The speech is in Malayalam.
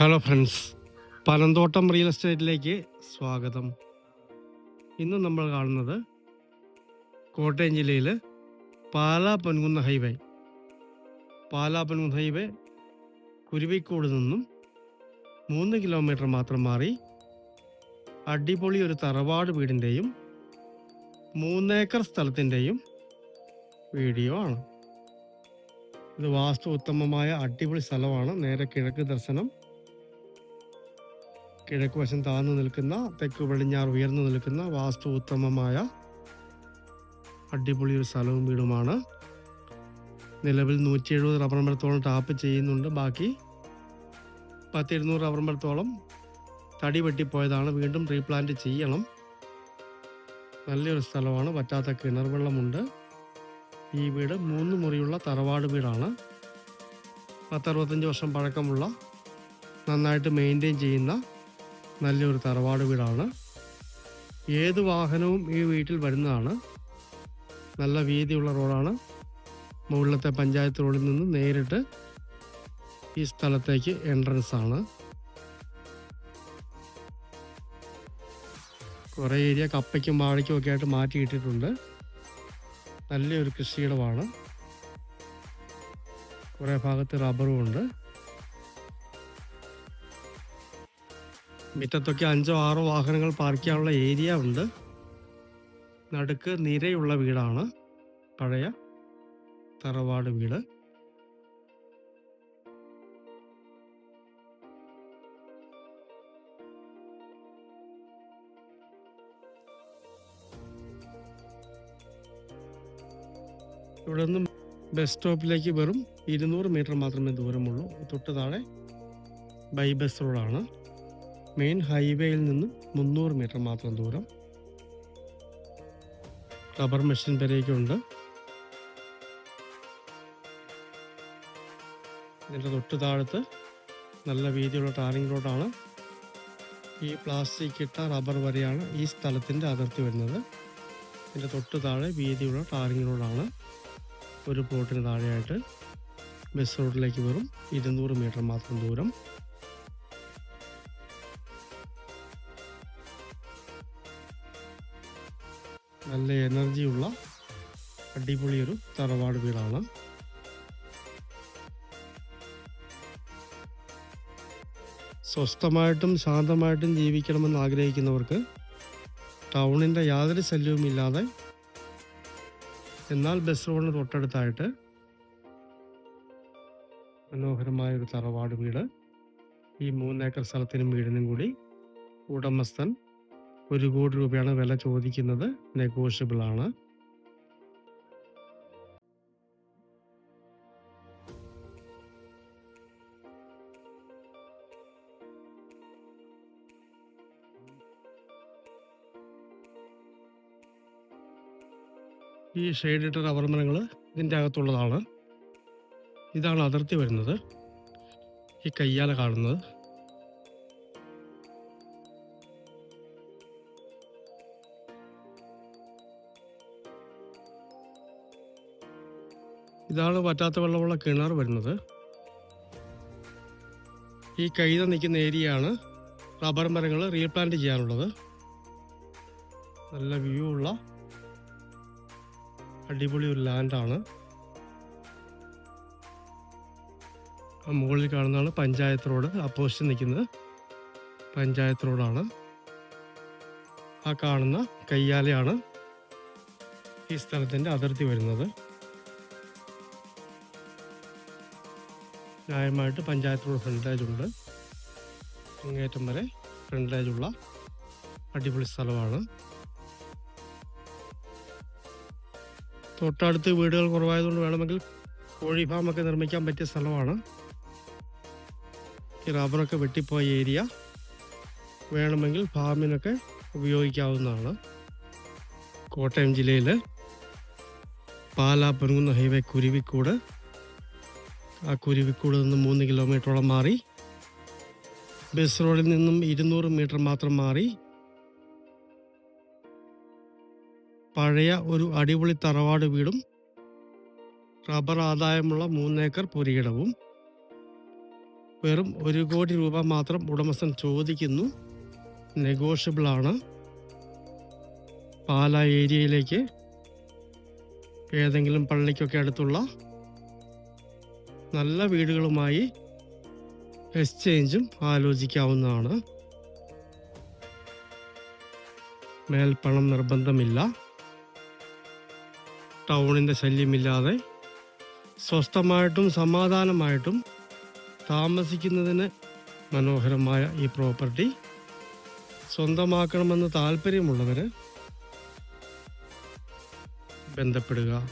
ഹലോ ഫ്രണ്ട്സ് പനന്തോട്ടം റിയൽ എസ്റ്റേറ്റിലേക്ക് സ്വാഗതം. ഇന്ന് നമ്മൾ കാണുന്നത് കോട്ടയം ജില്ലയിൽ പാലാ പൊൻകുന്ന ഹൈവേ. പാലാ പൊൻകുന്ന ഹൈവേ കുരുവിക്കോട് നിന്നും മൂന്ന് കിലോമീറ്റർ മാത്രം മാറി അടിപൊളി ഒരു തറവാട് വീടിന്റെയും മൂന്നേക്കർ സ്ഥലത്തിന്റെയും വീഡിയോ ആണ്. ഇത് വാസ്തു ഉത്തമമായ അടിപൊളി സ്ഥലമാണ്. നേരെ കിഴക്ക് ദർശനം. കിഴക്ക് വശം താഴ്ന്നു നിൽക്കുന്ന തെക്ക് പടിഞ്ഞാറ് ഉയർന്നു നിൽക്കുന്ന വാസ്തു ഉത്തമമായ അടിപൊളി ഒരു സ്ഥലവും വീടുമാണ്. നിലവിൽ നൂറ്റി എഴുപത് റബ്ബർ മരത്തോളം ടാപ്പ് ചെയ്യുന്നുണ്ട്. ബാക്കി പത്ത് ഇരുന്നൂറ് റബ്ബർ മരത്തോളം തടി വെട്ടിപ്പോയതാണ്. വീണ്ടും റീപ്ലാന്റ് ചെയ്യണം. നല്ലൊരു സ്ഥലമാണ്. പറ്റാത്ത കിണർ വെള്ളമുണ്ട് ഈ വീട് മൂന്ന് മുറിയുള്ള തറവാട് വീടാണ്. പത്തറുപത്തഞ്ച് വർഷം പഴക്കമുള്ള നന്നായിട്ട് മെയിന്റെയിൻ ചെയ്യുന്ന നല്ലൊരു തറവാട് വീടാണ്. ഏത് വാഹനവും ഈ വീട്ടിൽ വരുന്നതാണ്. നല്ല വീതിയുള്ള റോഡാണ്. മുകളിലത്തെ പഞ്ചായത്ത് റോഡിൽ നിന്ന് നേരിട്ട് ഈ സ്ഥലത്തേക്ക് എൻട്രൻസ് ആണ്. കുറേ ഏരിയ കപ്പയ്ക്കും വാഴയ്ക്കും ഒക്കെ ആയിട്ട് മാറ്റിയിട്ടിട്ടുണ്ട് നല്ലൊരു കൃഷിയിടമാണ്. കുറേ ഭാഗത്ത് റബ്ബറും ഉണ്ട്. മുറ്റത്തൊക്കെ അഞ്ചോ ആറോ വാഹനങ്ങൾ പാർക്ക് ചെയ്യാനുള്ള ഏരിയ ഉണ്ട്. നടുക്ക് നിരയുള്ള വീടാണ്. പഴയ തറവാട് വീട്. ഇവിടെ നിന്നും ബസ് സ്റ്റോപ്പിലേക്ക് വെറും ഇരുന്നൂറ് മീറ്റർ മാത്രമേ ദൂരമുള്ളൂ. തൊട്ട് താഴെ ബൈ ബസ് റോഡാണ്. മെയിൻ ഹൈവേയിൽ നിന്ന് മുന്നൂറ് മീറ്റർ മാത്രം ദൂരം. റബ്ബർ മെഷീൻ വരെയൊക്കെയുണ്ട് ഇതിന്റെ തൊട്ട് താഴത്ത് നല്ല വീതിയുള്ള ടാറിംഗ് റോഡാണ്. ഈ പ്ലാസ്റ്റിക് ഇട്ട റബ്ബർ വരെയാണ് ഈ സ്ഥലത്തിന്റെ അതിർത്തി വരുന്നത്. ഇതിന്റെ തൊട്ട് താഴെ വീതിയുള്ള ടാറിംഗ് റോഡാണ്. ഒരു പ്ലോട്ടിന് താഴെയായിട്ട് ബസ് റോഡിലേക്ക് വെറും ഇരുന്നൂറ് മീറ്റർ മാത്രം ദൂരം. നല്ല എനർജിയുള്ള അടിപൊളി ഒരു തറവാട് വീടാണ്. സ്വസ്ഥമായിട്ടും ശാന്തമായിട്ടും ജീവിക്കണമെന്ന് ആഗ്രഹിക്കുന്നവർക്ക് ടൗണിന്റെ യാതൊരു ശല്യവും ഇല്ലാതെ എന്നാൽ ബസ് റോഡിന് തൊട്ടടുത്തായിട്ട് മനോഹരമായ ഒരു തറവാട് വീട്. ഈ മൂന്നേക്കർ സ്ഥലത്തിനും വീടിനും കൂടി ഉടമസ്ഥൻ ഒരു കോടി രൂപയാണ് വില ചോദിക്കുന്നത്. നെഗോഷ്യബിൾ ആണ്. ഈ ഷെയ്ഡിട്ട റബ്ബർ മരങ്ങൾ ഇതിന്റെ അകത്തുള്ളതാണ്. ഇതാണ് അതിർത്തി വരുന്നത്. ഈ കയ്യാല കാണുന്നത്. ഇതാണ് പറ്റാത്ത വെള്ളമുള്ള കിണർ വരുന്നത്. ഈ കൈത നിൽക്കുന്ന ഏരിയയാണ് റബ്ബർ മരങ്ങൾ റീപ്ലാന്റ് ചെയ്യാനുള്ളത്. നല്ല വ്യൂ ഉള്ള അടിപൊളി ഒരു ലാൻഡാണ് ആ മുകളിൽ കാണുന്നതാണ് പഞ്ചായത്ത് റോഡ്. അപ്പോസിറ്റ് നിൽക്കുന്നത് പഞ്ചായത്ത് റോഡാണ്. ആ കാണുന്ന കയ്യാലയാണ് ഈ സ്ഥലത്തിന്റെ അതിർത്തി വരുന്നത്. ന്യായമായിട്ട് ഫ്രണ്ടേജ് ഉണ്ട്. അങ്ങേറ്റം വരെ ഫ്രണ്ടേജ് ഉള്ള അടിപൊളി സ്ഥലമാണ്. തൊട്ടടുത്ത് വീടുകൾ കുറവായതുകൊണ്ട് വേണമെങ്കിൽ കോഴി ഫാമൊക്കെ നിർമ്മിക്കാൻ പറ്റിയ സ്ഥലമാണ്. ഈ റബ്ബറൊക്കെ വെട്ടിപ്പോയ ഏരിയ. വേണമെങ്കിൽ ഫാമിനൊക്കെ ഉപയോഗിക്കാവുന്നതാണ്. കോട്ടയം ജില്ലയിൽ പാലാ പൊരുങ്ങുന്ന ഹൈവേ കുരുവിക്കൂട് ആ കുരുവിക്കൂട് നിന്ന് മൂന്ന് കിലോമീറ്ററോളം മാറി. ബസ് റോഡിൽ നിന്നും ഇരുന്നൂറ് മീറ്റർ മാത്രം മാറി. പഴയ ഒരു അടിപൊളി തറവാട് വീടും റബ്ബർ ആദായമുള്ള മൂന്നേക്കർ പുരിയിടവും. വെറും ഒരു കോടി രൂപ മാത്രം ഉടമസ്ഥൻ ചോദിക്കുന്നു. നെഗോഷ്യബിൾ ആണ് പാല ഏരിയയിലേക്ക് ഏതെങ്കിലും പള്ളിക്കൊക്കെ അടുത്തുള്ള നല്ല വീടുകളുമായി എക്സ്ചേഞ്ചും ആലോചിക്കാവുന്നതാണ്. മേൽപ്പണം നിർബന്ധമില്ല. ടൗണിന്റെ ശല്യമില്ലാതെ സ്വസ്ഥമായിട്ടും സമാധാനമായിട്ടും താമസിക്കുന്നതിന് മനോഹരമായ ഈ പ്രോപ്പർട്ടി. സ്വന്തമാക്കണമെന്ന് താല്പര്യമുള്ളവർ ബന്ധപ്പെടുക.